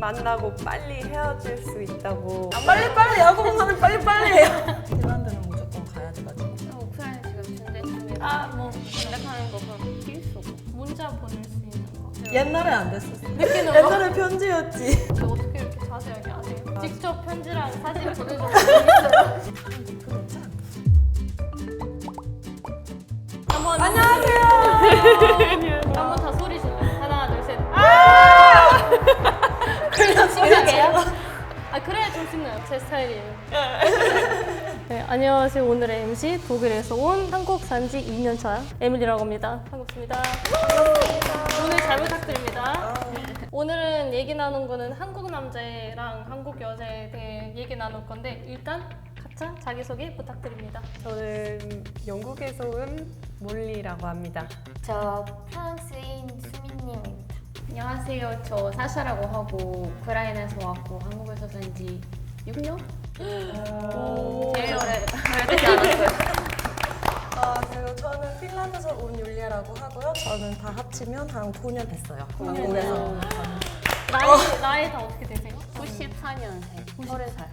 만나고 빨리 헤어질 수 있다고. 빨리 빨리 야구공사는 빨리 빨리 해요. 핀란드는 무조건 가야 돼가지고. 우크라이나 지금 전쟁 중이라 아뭐 전략하는 거 그럼 필수. 문자 보낼 수 있는 거. 옛날에 안 됐었어. 느끼는 거. 옛날에 편지였지. 근데 어떻게 이렇게 자세하게 아세요? 직접 편지랑 사진 보내줘서. 한번 안녕하세요. 한번 다 소리 질러. 하나 둘 셋. 아! 그래서 신기해요? 아 그래야 좀 신나요. 제 스타일이에요. 네, 안녕하세요. 오늘의 MC 독일에서 온 한국 산지 2년 차 에밀리라고 합니다. 반갑습니다. 오늘 잘 부탁드립니다. 오늘은 얘기 나눈 거는 한국 남자랑 한국 여자에 대해 얘기 나눌 건데 일단 각자 자기소개 부탁드립니다. 저는 영국에서 온 몰리라고 합니다. 저 프랑스인 수민님입니다. 안녕하세요. 저 사샤라고 하고 우크라이나에서 왔고 한국에서 산지 6년? 제일 오래 되지 않았어요. 아, 그리고 저는 핀란드에서 온 율리아라고 하고요. 저는 다 합치면 한 9년 됐어요. 한국에서. 나이, 나이 다 어떻게 되세요? 94년생, 30살.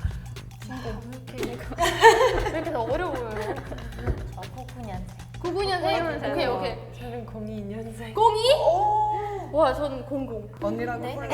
왜 이렇게 다 어려 보여요? 저 99년생. 99년생? 오케이 오케이 저는 02년생. 02? 와 저는 00 언니라고 네? 불러.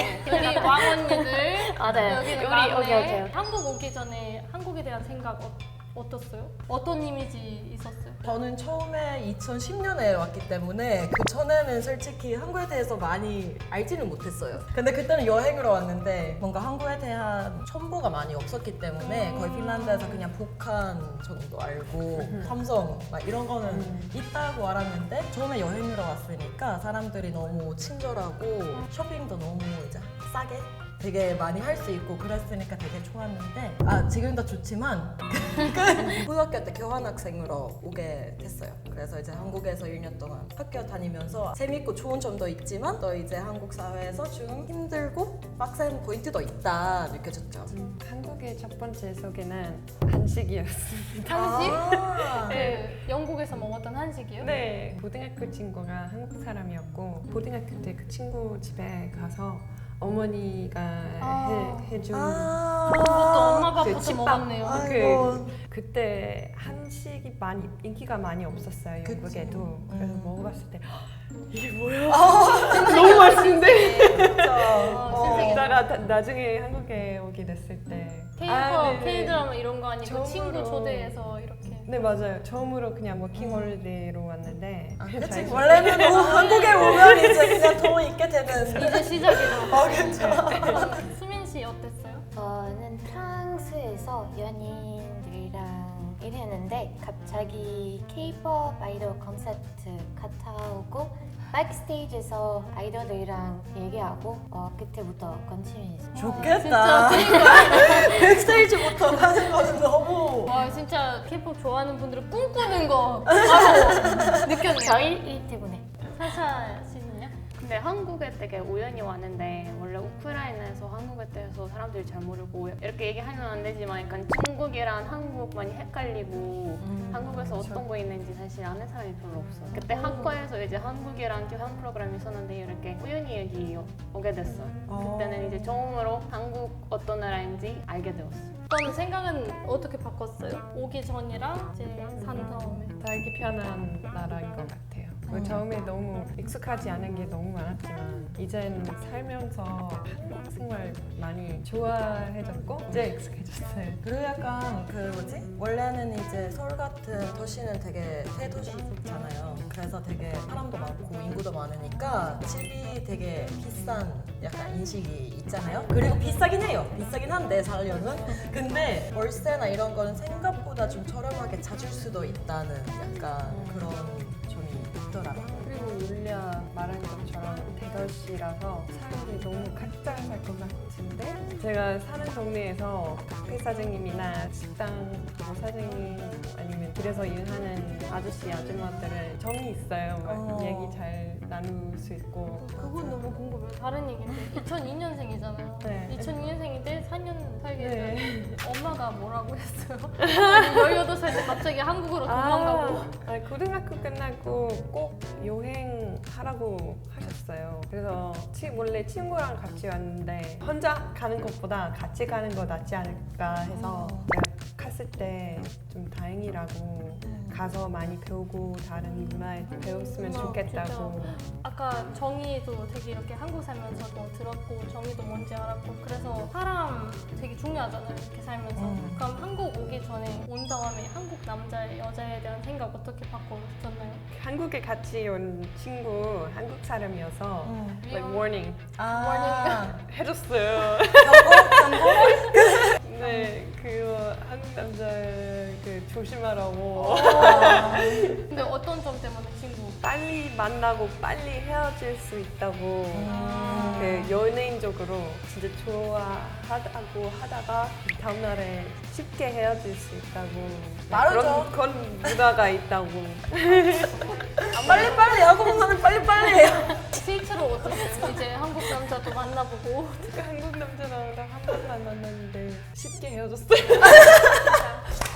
여기 왕 언니들 아, 네. 여기는 우리, 막내 오케이, 오케이. 한국 오기 전에 한국에 대한 생각 어, 어떻어요? 어떤 이미지 있었어요? 저는 처음에 2010년에 왔기 때문에 그 전에는 솔직히 한국에 대해서 많이 알지는 못했어요. 근데 그때는 여행으로 왔는데 뭔가 한국에 대한 첨보가 많이 없었기 때문에 거의 핀란드에서 그냥 북한 정도 알고 삼성 막 이런 거는 있다고 알았는데 처음에 여행으로 왔으니까 사람들이 너무 친절하고 쇼핑도 너무 이제 싸게 되게 많이 할 수 있고 그랬으니까 되게 좋았는데 아 지금도 좋지만 고등학교 때 교환학생으로 오게 됐어요. 그래서 이제 한국에서 1년 동안 학교 다니면서 재밌고 좋은 점도 있지만 또 이제 한국 사회에서 좀 힘들고 빡센 포인트도 있다 느껴졌죠. 한국의 첫 번째 소개는 한식이었습니다. 한식? 아, 그 영국에서 먹었던 한식이요? 네, 고등학교 친구가 한국 사람이었고 고등학교 때 그 친구 집에 가서 어머니가 아. 해, 해준 아, 그것도 엄마 그 밥부터 집밥. 먹었네요. 아이고. 그때 한식이 많이 인기가 많이 없었어요 그치. 영국에도 그래서 음. 먹어봤을 때 이게 뭐야? 너무 맛있는데. 진짜. 아, 신세계다. 먹다가 다- 나중에 한국에 오게 됐을 때 K-pop, 아, 네. K-드라마 이런 거 아니고. 친구 초대해서 이렇게 네 맞아요 처음으로 그냥 워킹 홀리데이로 왔는데 아, 잘 그치. 원래는 뭐 한국에 오면 이제 그냥 더 있게 되는 이제 시작이죠. 아 그쵸 수민 씨 어땠어요? 저는 프랑스에서 연인들이랑 일했는데 갑자기 K-pop 아이돌 콘서트 갔다 오고 백스테이지에서 아이돌들이랑 얘기하고 어, 그때부터 관심이 있어요. 좋겠다 진짜 그러니까 백스테이지부터 가는 거는 너무 와 진짜 K-pop 좋아하는 분들은 꿈꾸는 거 바로 느꼈네요. 저일 일 때문에 사샤 씨는요? 근데 한국에 되게 우연히 왔는데 원래 우크라이나에서 한국에 대해서 사람들이 잘 모르고 이렇게 얘기하면 안 되지만 약간 중국이랑 한국 많이 헷갈리고 한국에서 어떤 거 있는지 사실 아는 사람이 별로 없어요. 그때 학과에서 이제 한국이랑 교환 프로그램이 있었는데 이렇게 우연히 여기 오게 됐어요. 그때는 이제 처음으로 한국 어떤 나라인지 알게 되었어요. 어떤 생각은 어떻게 바꿨어요? 오기 전이랑 이제 산 다음에 살기 편한 나라인 것 같아요. 그 처음에 너무 익숙하지 않은 게 너무 많았지만 이젠 살면서 한국 생활 많이 좋아해졌고 이제 익숙해졌어요. 그리고 약간 그 뭐지? 원래는 이제 서울 같은 도시는 되게 대도시잖아요. 그래서 되게 사람도 많고 인구도 많으니까 집이 되게 비싼 약간 인식이 있잖아요. 그리고 비싸긴 해요. 비싸긴 한데 살려면. 근데 월세나 이런 거는 생각보다 좀 저렴하게 찾을 수도 있다는 약간 그런 점이 있더라고요. 그리고 율리아 말한 것처럼 대도시라서 사람들이 너무 각자 살것 같은데 제가 사는 동네에서 카페 사장님이나 식당 뭐 사장님 아니면 길에서 일하는 아저씨 아줌마들은 정이 있어요. 막 어. 얘기 잘 나눌 수 있고 그건 너무 궁금해요. 다른 얘기인데 2002년생이잖아요. 네. 2002년생인데 4년 살게 네. 됐는데 엄마가 뭐라고 했어요? 18살 때 갑자기 한국으로 도망가고 아, 아니, 고등학교 끝나고 꼭 여행 하라고 하셨어요. 그래서 치, 원래 친구랑 같이 왔는데 혼자 가는 것보다 같이 가는 거 낫지 않을까 해서 내가 갔을 때 좀 다행이라고 가서 많이 배우고 다른 문화에 배웠으면 어, 좋겠다고. 아까 정의도 되게 이렇게 한국 살면서 뭐 들었고 정의도 뭔지 알았고 그래서 사람 되게 중요하잖아요 이렇게 살면서 음. 그럼 한국 오기 전에 온 다음에 한국 남자 여자에 대한 생각 어떻게 바꿔오셨나요? 한국에 같이 온 친구 한국 사람이어서 음. like warning 아, 해줬어요. 경고? 경고? 네, 그 한국 남자 그 조심하라고. 근데 어떤 점 때문에 친구? 빨리 만나고 빨리 헤어질 수 있다고 그 연예인적으로 진짜 좋아하다고 하다가 다음날에 쉽게 헤어질 수 있다고 빠르죠. 그런, 그런 문화가 있다고 빨리빨리 야구공사는 빨리빨리 해요. 실제로 어떠세요? 이제 한국 남자도 만나보고 그 한국 남자랑 딱한 번만 만났는데 쉽게 헤어졌어요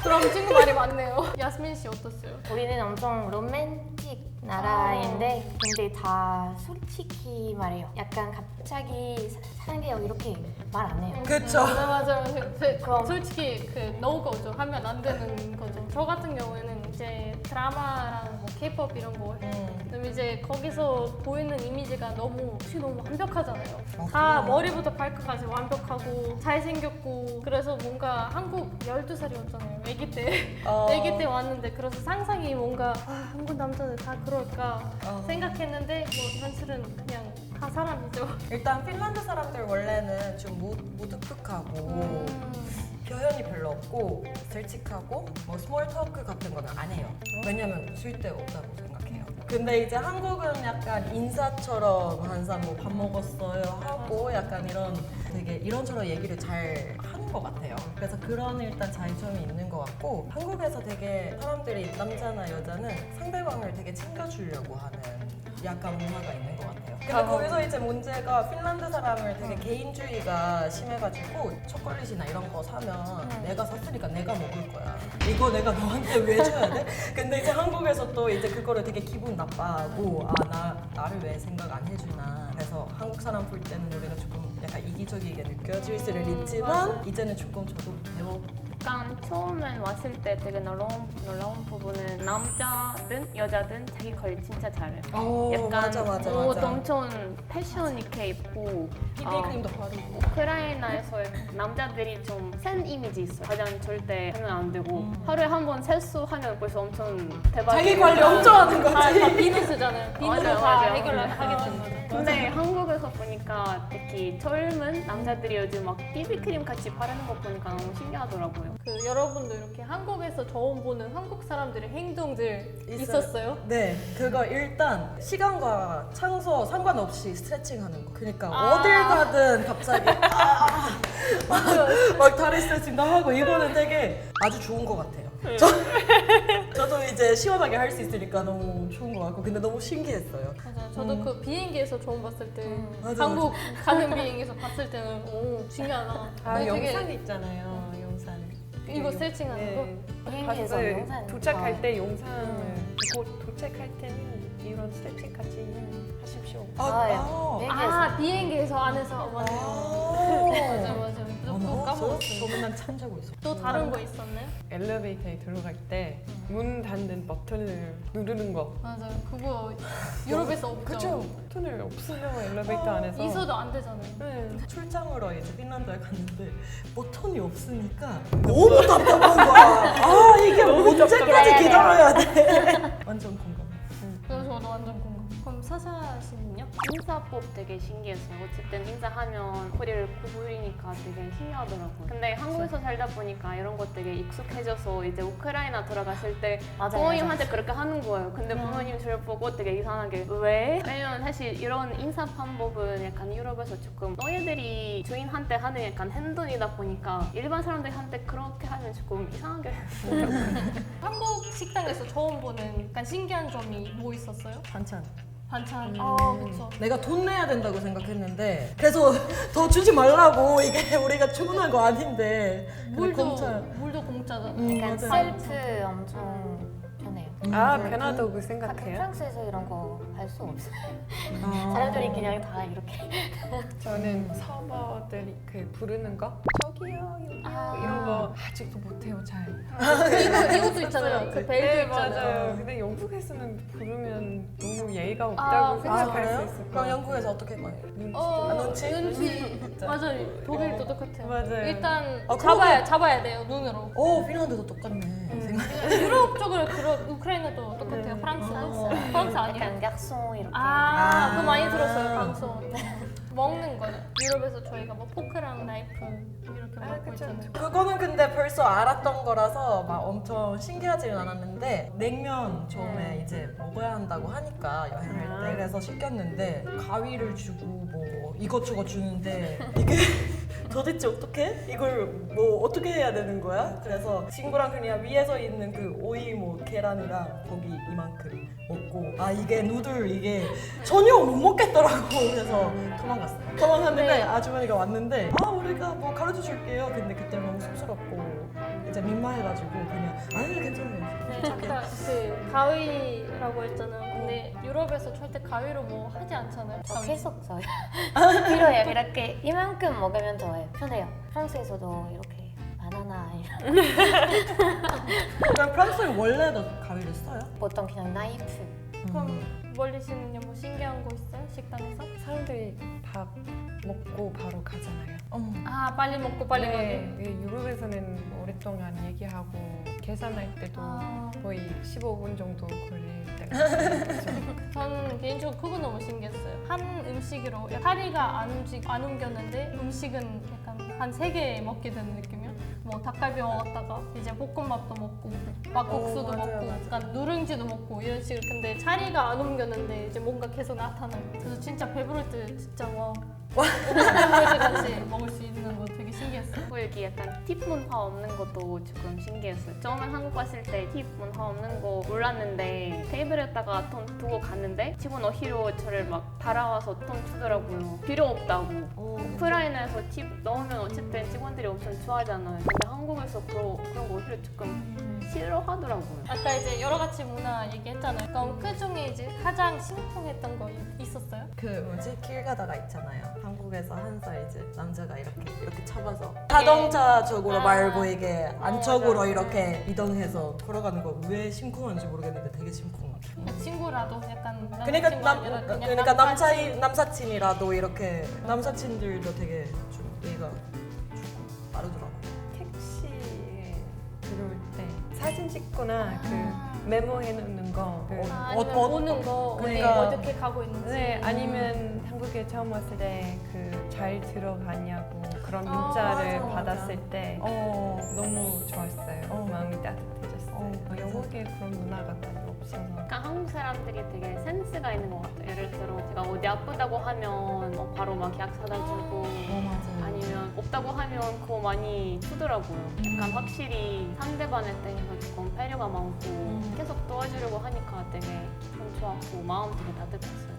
그럼 친구 말이 맞네요. 야스민 씨 어떠세요? 우리는 엄청 로맨틱 나라인데 근데 다 솔직히 말해요. 약간 갑자기 사- 사랑해요 이렇게 말 안 해요. 그쵸. 맞아 맞아. 그, 그럼. 솔직히 그 노거죠. 하면 안 되는 거죠. 저 같은 경우에는 이제 드라마랑 뭐 K-pop 이런 거 음. 그럼 이제 거기서 보이는 이미지가 너무 혹시 너무 완벽하잖아요. 어, 다 그래요? 머리부터 발끝까지 완벽하고 잘생겼고 그래서 뭔가 한국 12살이었잖아요. 아기 때. 어. 아기 때 왔는데 그래서 상상이 뭔가 아, 한국 남자들 다 그럴까 어. 생각했는데 뭐 현실은 그냥 다 사람이죠. 일단 핀란드 사람들 원래는 좀 무, 무뚝뚝하고 음. 표현이 별로 없고 솔직하고 뭐 스몰 토크 같은 거는 안 해요. 왜냐면 쓸데없다고 생각해요. 근데 이제 한국은 약간 인사처럼 항상 뭐 밥 먹었어요 하고 약간 이런 되게 이런저런 얘기를 잘 하는 것 같아요. 그래서 그런 일단 장점이 있는 것 같고 한국에서 되게 사람들이 남자나 여자는 상대방을 되게 챙겨주려고 하는 약간 문화가 있는 것 같아요. 근데 거기서 이제 문제가 핀란드 사람을 되게 개인주의가 심해가지고 초콜릿이나 이런 거 사면 내가 샀으니까 내가 먹을 거야. 이거 내가 너한테 왜 줘야 돼? 근데 이제 한국에서 또 이제 그거를 되게 기분 나빠하고 아 나 나를 왜 생각 안 해주나. 그래서 한국 사람 볼 때는 우리가 조금 약간 이기적이게 느껴질 수는 있지만 이제는 조금 저도 배워. 약간 처음엔 왔을 때 되게 놀라운, 놀라운 부분은 남자든 여자든 자기 관리 진짜 잘해요. 오, 약간 맞아 맞아 옷 맞아. 엄청 패션 있게 입고 비비크림도 바르고. 우크라이나에서 남자들이 좀 센 이미지 있어요. 화장 절대 하면 안 되고 음. 하루에 한 번 세수하면 벌써 엄청 대박. 자기 관리 엄청 하는 거지. 다, 다 비누스잖아요. 비누로 다. 하겠습니다. 근데 한국에서 보니까 특히 젊은 남자들이 요즘 막 비비크림 같이 바르는 거 보니까 너무 신기하더라고요. 그 여러분도 이렇게 한국에서 처음 보는 한국 사람들의 행동들 있어요. 있었어요? 네, 그거 일단 시간과 장소 상관없이 스트레칭 하는 거. 그러니까 아. 어딜 가든 갑자기 아, 막, 막 다리 스트레칭도 하고 이거는 되게 아주 좋은 것 같아요. 저, 저도 이제 시원하게 할 수 있으니까 너무 좋은 것 같고 근데 너무 신기했어요. 맞아요. 저도 그 비행기에서 처음 봤을 때 맞아, 한국 가는 비행기에서 봤을 때는 오 신기하다. 아 근데 되게 영상 있잖아요 영상 이거 스트레칭하는 거? 비행기에서. 영상 도착할 다- 때 영상을 곧 도착할 때는 이런 스트레칭 같이 하십시오 아, 예. 아, 네. 아 비행기에서 안에서 맞아요. 맞아 아. 맞아. 또, 또 저, 까먹었어요. 저 맨날 참자고 있어. 또 다른 거 있었나요? 엘리베이터에 들어갈 때 문 닫는 버튼을 누르는 거 맞아요. 그거 유럽에서 없죠. 그쵸? 버튼을 없어요 엘리베이터 안에서 있어도 안 되잖아요. 네. 출장으로 이제 핀란드에 갔는데 버튼이 없으니까 너무 답답한 거야. 아 이게 언제까지 기다려야 기다려야 돼? 완전 공감. 사사 씨는요? 인사법 되게 신기했어요. 어쨌든 인사하면 허리를 구부리니까 되게 신기하더라고요. 근데 한국에서 살다 보니까 이런 것 되게 익숙해져서 이제 우크라이나 들어갔을 때 맞아요, 부모님한테 그렇게 하는 거예요. 근데 부모님 저를 보고 되게 이상하게 왜? 왜냐면 사실 이런 인사 방법은 약간 유럽에서 조금 너희들이 주인한테 하는 약간 행동이다 보니까 일반 사람들한테 그렇게 하면 조금 이상하게 한국 식당에서 처음 보는 약간 신기한 점이 뭐 있었어요? 반찬. 반찬. 음. 아 그쵸. 내가 돈 내야 된다고 생각했는데 그래서 더 주지 말라고 이게 우리가 주문한 거 아닌데 근데 물도 공짜. 물도 공짜잖아. 음, 약간 맞아요. 셀프 엄청. 아. 변화도 그 아, 생각해요? 프랑스에서 이런 거 할 수 없어요. 아. 사람들이 그냥 다 이렇게. 저는 서버들이 그 부르는 거 저기요 여기요 아. 이런 거 아직도 못해요 잘. 이거 이것도 있잖아요. 그 벨도 네 있잖아요. 맞아요. 근데 영국에서는 부르면 너무 예의가 없다고 아, 아 생각할 수 그래요? 있을 것 그럼 같아요. 영국에서 어떻게 해요? 어, 아, 눈치? 눈치. 맞아요. 독일도 똑같아요. 맞아요. 일단 아, 잡아야 그러면- 잡아야 돼요 눈으로. 오 핀란드도 똑같네. 생각- 유럽 쪽으로 그런 우크라이나도 똑같아요. 네. 프랑스. 프랑스. 프랑스 아니에요? 약간 약속 이렇게. 아, 그거 많이 아. 들었어요 방송. 먹는 거는 유럽에서 저희가 뭐 포크랑 나이프 이렇게 아, 먹고 그쵸, 있잖아요. 그거는 근데 벌써 알았던 거라서 막 엄청 신기하지는 않았는데 냉면 처음에 이제 먹어야 한다고 하니까 여행할 때 아. 그래서 시켰는데 가위를 주고 뭐 이것저것 주는데 이게 도대체 어떻게 이걸 뭐 어떻게 해야 되는 거야? 그래서 친구랑 그냥 위에서 있는 그 오이 뭐 계란이랑 고기 이만큼 먹고 아 이게 누들 이게 전혀 못 먹겠더라고 그래서 도망갔어요. 도망갔는데 네. 아주머니가 왔는데 아 우리가 뭐 가르쳐 줄게요. 근데 그때 너무 쑥스럽고 이제 민망해가지고 그냥 아니 괜찮아요. 네, 아까 그 가위라고 했잖아요. 근데 유럽에서 절대 가위로 뭐 하지 않잖아요. 저 가위. 계속 써요. 필요해요. 이렇게 이만큼 먹으면 좋아요. 편해요. 프랑스에서도 이렇게 바나나 이런 그럼 프랑스는 원래도 가위를 써요? 보통 그냥 나이프. 그럼 멀리시는요 뭐 신기한 거 있어요? 식당에서? 사람들이 밥 먹고 바로 가잖아요. 어머. 아 빨리 먹고 빨리 가게. 네, 예, 유럽에서는 오랫동안 얘기하고 계산할 때도 아, 거의 15분 정도 있죠. 저는 개인적으로 그거 너무 신기했어요. 한 음식으로 다리가 안 움직 안 옮겼는데 음식은 약간 한 세 개 먹게 되는 느낌이요. 뭐 닭갈비 먹었다가 이제 볶음밥도 먹고 막국수도 어, 맞아요, 먹고 맞아요. 약간 누룽지도 먹고 이런 식으로 근데 자리가 안 옮겼는데 이제 뭔가 계속 나타나요. 그래서 진짜 배부를 때 진짜 와. 때같이 먹을 수 있는 거 되게 신기했어요. 뭐 여기 약간 팁 문화 없는 것도 조금 신기했어요. 처음에 한국 왔을 때 팁 문화 없는 거 몰랐는데 테이블에다가 돈 두고 갔는데 직원 어휘로 저를 막 달아와서 돈 주더라고요. 필요 없다고. 우크라이나에서 팁 넣으면 어쨌든 직원들이 엄청 좋아하잖아요. 근데 한국에서 그런, 그런 거 오히려 조금 싫어하더라고요. 아까 이제 여러 가지 문화 얘기했잖아요. 그럼 그 중에 이제 가장 심쿵했던 거 있-? 그 뭐지 길 가다가 있잖아요. 한국에서 한 살 이제 남자가 이렇게 이렇게 잡아서 자동차적으로 아. 말고 이게 안쪽으로 맞아. 이렇게 이동해서 걸어가는 거 왜 심쿵한지 모르겠는데 되게 심쿵. 친구라도 약간 그러니까 남자친구 남 아니라 그냥 그러니까 남사친. 남사 남사친이라도 이렇게 남사친들도 되게 좀 얘가 좀 빠르더라고. 택시에 들어올 때 사진 찍거나 그 아. 메모해 놓는 거. 그 아, 어, 아니면 어, 보는 거 그러니까. 어디 어떻게 가고 있는지 네, 아니면 한국에 처음 왔을 때 그 잘 들어가냐고 그런 아, 문자를 맞아, 받았을. 때 어. 너무 좋았어요. 어. 마음이 따뜻해졌어요. 어. 영국에 그런 문화가 많이 없어서. 약간 한국 사람들이 되게 센스가 있는 것 같아요. 예를 들어 제가 어디 아프다고 하면 뭐 바로 막 약 사다 주고 어 맞아. 아니면 없다고 하면 그거 많이 주더라고요. 약간 확실히 상대방에 대해서 조금 배려가 많고 계속 도와주려고 하니까 되게 기분 좋았고 마음 되게 따뜻했어요.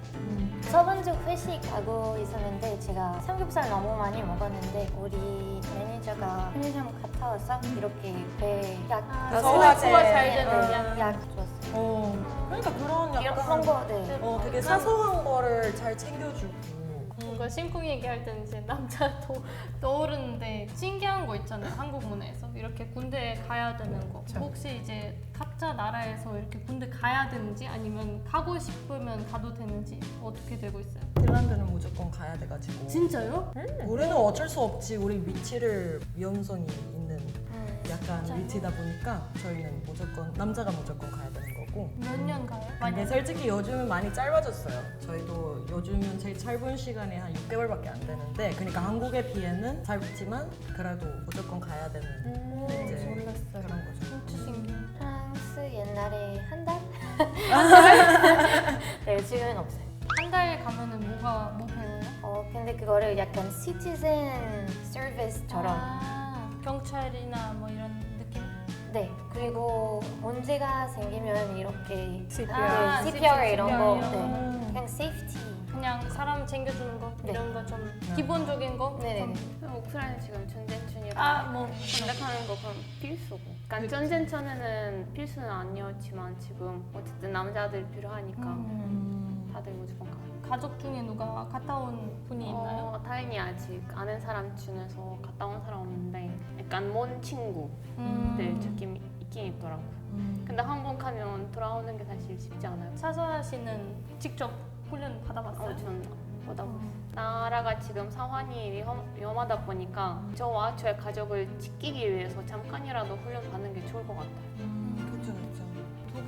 저번 주 회식 하고 있었는데 제가 삼겹살 너무 많이 먹었는데 우리 매니저가 편의점 갔다 와서 이렇게 배약 아, 소화제. 소화 잘 네, 되는 네, 약. 어. 그러니까 그런 이런 약간 그런 거 네. 어 되게 사소한 거를 잘 챙겨주고. 뭔가 심쿵 얘기할 때는 이제 남자 도, 떠오르는데 신기한 거 있잖아요 한국 문화에서 이렇게 군대에 가야 되는 거 혹시 이제 각자 나라에서 이렇게 군대 가야 되는지 아니면 가고 싶으면 가도 되는지 어떻게 되고 있어요? 핀란드는 무조건 가야 돼가지고. 진짜요? 우리는 어쩔 수 없지. 우리 위치를 위험성이 있는 음. 약간 진짜요? 위치다 보니까 저희는 무조건 남자가 무조건 가야 되는 거고. 몇 년 가요? 근데 솔직히 요즘은 많이 짧아졌어요. 저희도 요즘은 제일 짧은 시간이 한 6개월밖에 안 되는데, 그러니까 한국에 비해는 짧지만 그래도 무조건 가야 되는 음, 이제 몰랐어요. 그런 거죠. 프랑스 옛날에 한 달? 네, 지금은 없어요. 한달 가면은 뭐가 뭐 배워요? 어, 근데 그거를 약간 시티즌 서비스처럼 아, 경찰이나 뭐 이런? 네. 그리고 문제가 생기면 이렇게 CPR. 네, 아, CPR 이런 거. 네. 그냥 세이프티 그냥 사람 챙겨주는 거 네. 이런 거 좀 기본적인 거. 네네. 우크라이나 지금 전쟁 중이라 아뭐 전쟁하는 거 그럼 필수고. 그러니까 전쟁 전에는 필수는 아니었지만 지금 어쨌든 남자들 필요하니까 음. 다들 무조건 가족 중에 누가 갔다 온 분이 있나요? 어, 다행히 아직 아는 사람 중에서 갔다 온 사람 없는데 약간 먼 친구들 음. 조금 있긴 있더라고. 음. 근데 한번 가면 돌아오는 게 사실 쉽지 않아요. 사소아 씨는 직접 훈련 받아봤어요? 어, 전 보다 나라가 지금 상황이 위험, 위험하다 보니까 저와 저의 가족을 지키기 위해서 잠깐이라도 훈련 받는 게 좋을 것 같아요.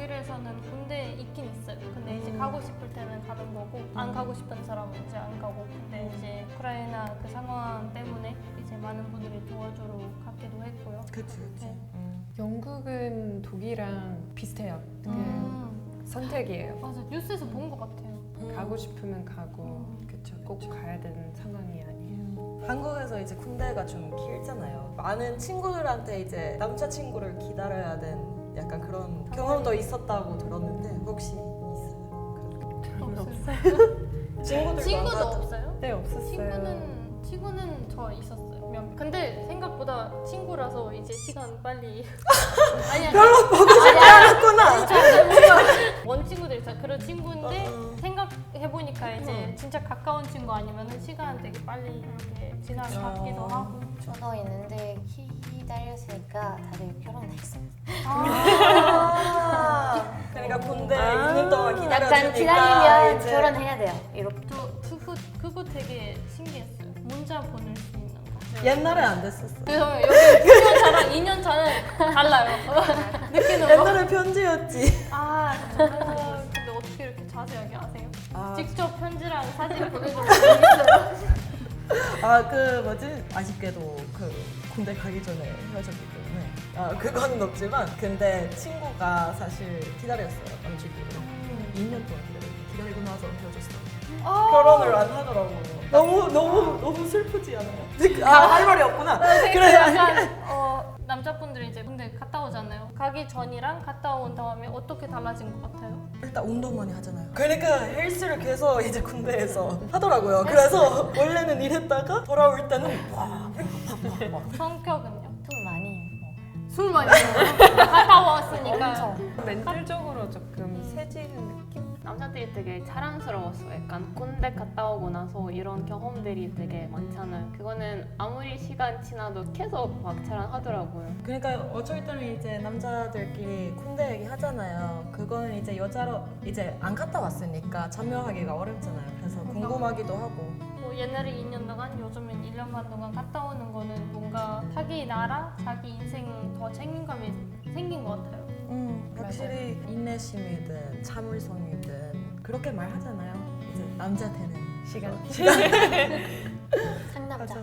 음, 그쵸 그쵸. 독일에서는 군대 있긴 있어요. 근데 이제 가고 싶을 때는 가는 거고 안 가고 싶은 사람은 이제 안 가고. 근데 이제 우크라이나 그 상황 때문에 이제 많은 분들이 도와주러 가기도 했고요. 그치 그치. 네. 음. 영국은 독일이랑 비슷해요. 그 음. 선택이에요. 맞아 뉴스에서 본 것 같아요. 가고 싶으면 가고 그쵸. 꼭 가야 되는 상황이 아니에요. 한국에서 이제 군대가 좀 길잖아요. 많은 친구들한테 이제 남자친구를 기다려야 되는 약간 그런 경험도 있었다고 들었는데 혹시 있어요? 없어요. 친구들과 친구도 같은- 없어요? 네 없었어요. 친구는 친구는 저 있었어요. 몇- 근데 생각보다 친구라서 이제 시간 빨리 아니야 별로 보고 싶지 않았구나. 원 친구들 있어 그런 친구인데 어. 생각해 보니까 이제 진짜 가까운 친구 아니면은 시간 되게 빨리 이렇게 지나가기도 어. 하고 저도 있는데 기 다렸으니까 다들 결혼했어요. 아, 그러니까 군대 아. 2년 동안 기다려주니까 약간 기다리면 이제 결혼해야 돼요. 이렇게. 또 그거 그거 되게 신기했어요. 문자 보낼 수 있는 거. 옛날에 안 됐었어. 그래서 여기 9년 차랑 2년 차는 달라요. 느끼는 거. 옛날에 편지였지. 아 정말 근데 어떻게 이렇게 자세하게 아세요? 아, 직접 편지랑 사진 보내준 적 있어요. 아, 그 뭐지? 아쉽게도 그 군대 가기 전에 헤어졌기 때문에 아 그거는 없지만 근데 친구가 사실 기다렸어요 남친구를 2년 동안 기다리고 기다리고 나서 헤어졌어. 결혼을 안 하더라고요. 너무 너무 너무 슬프지 않아요? 아할 말이 없구나. 그래 약간 어, 남자분들이 이제 군대 갔다 오잖아요. 가기 전이랑 갔다 온 다음에 어떻게 달라진 것 같아요? 일단 운동 많이 하잖아요. 그러니까 헬스를 계속 이제 군대에서 하더라고요. 그래서 원래는 이랬다가 돌아올 때는 와, 성격은요? 많이 먹어요. 술 많이 먹어요. 갔다 왔으니까. 엄청. 멘탈적으로 조금 세지는 느낌? 남자들이 되게 자랑스러웠어요. 약간 군대 갔다 오고 나서 이런 경험들이 되게 많잖아요. 그거는 아무리 시간 지나도 계속 막 자랑하더라고요. 그러니까 어쩔 때는 이제 남자들끼리 군대 얘기 하잖아요. 그거는 이제 여자로 이제 안 갔다 왔으니까 참여하기가 어렵잖아요. 그래서 궁금하기도 하고. 뭐 옛날에 2년 동안 요즘엔 1년 반 동안 갔다 오는 거는 뭔가 자기 나라, 자기 인생 더 책임감이 생긴 것 같아요. 음, 확실히 인내심이든 참을성이든 그렇게 말하잖아요. 이제 남자 되는 시간. 상남자.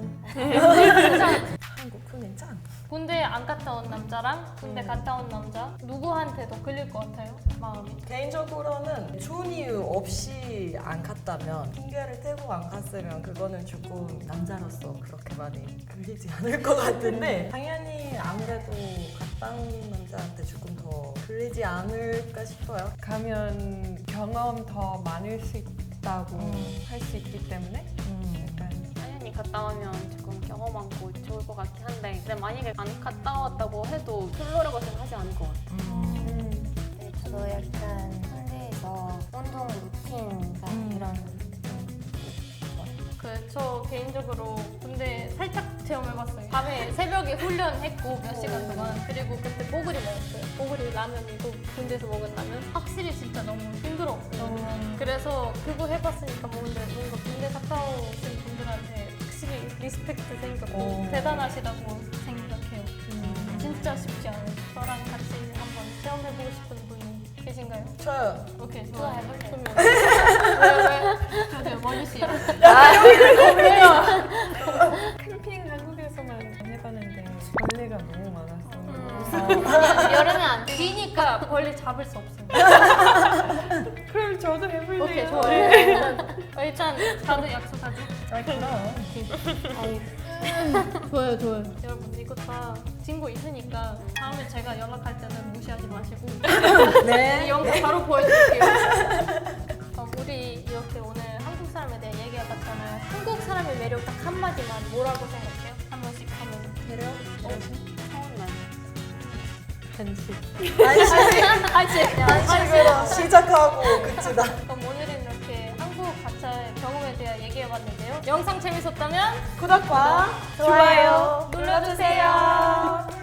한국 짱. 군대 안 갔다 온 남자랑 군대 갔다 온 남자 누구한테 더 끌릴 것 같아요? 마음이. 개인적으로는 좋은 이유 없이 안 갔다면 핑계를 대고 안 갔으면 그거는 조금 남자로서 그렇게 많이 끌리지 않을 것 같은데 당연히 아무래도 갔다 온 남자한테 조금 더 끌리지 않을까 싶어요. 가면 경험 더 많을 수 있다고 음. 할수 있기 때문에 당연히 갔다 오면 조금 경험 많고 좋을 것 같긴 한데 근데 만약에 안 갔다 왔다고 해도 별로라고 생각하지 않을 것 같아요. 음, 네, 저도 약간 군대에서 운동 루틴 과 음. 이런 그 저 개인적으로 군대 살짝 체험해봤어요. 밤에 새벽에 훈련했고 몇 시간 동안 그리고 그때 뽀글이 먹었어요. 뽀글이 라면이고 군대에서 먹은 라면 확실히 진짜 너무 힘들었어요. 그래서 그거 해봤으니까 뭔가 뭔가 군대 갔다 오신 분들한테 확실히 리스펙트 생겼고 오. 대단하시다고 생각해요. 진짜 쉽지 않아요. 저랑 같이 한번 체험해보고 싶은 분이 계신가요? 저요. 오케이 좋아요. 왜 왜? 저도요 머리 씨요. 캠핑 한국에서만 해봤는데 벌레가 너무 많아서 음. 여름에 안 되니까 벌레 잡을 수 없어요. 그럼 저도 해볼래요. 오케이 좋아요. 어, 일단 다들 약속하죠. 좋아요, 좋아요. 여러분, 이거 다 친구 있으니까 다음에 제가 연락할 때는 무시하지 마시고 네. 영상 바로 보여드릴게요. 어, 우리 이렇게 오늘 한국 사람에 대해 얘기해봤잖아요. 한국 사람의 매력 딱 한마디만 뭐라고 생각해요? 한 번씩 하면. 그래요? 서운한. 현실. 시작하고 그치다. 어, 저희가 얘기해봤는데요. 영상 재밌었다면 구독과 좋아요 눌러주세요.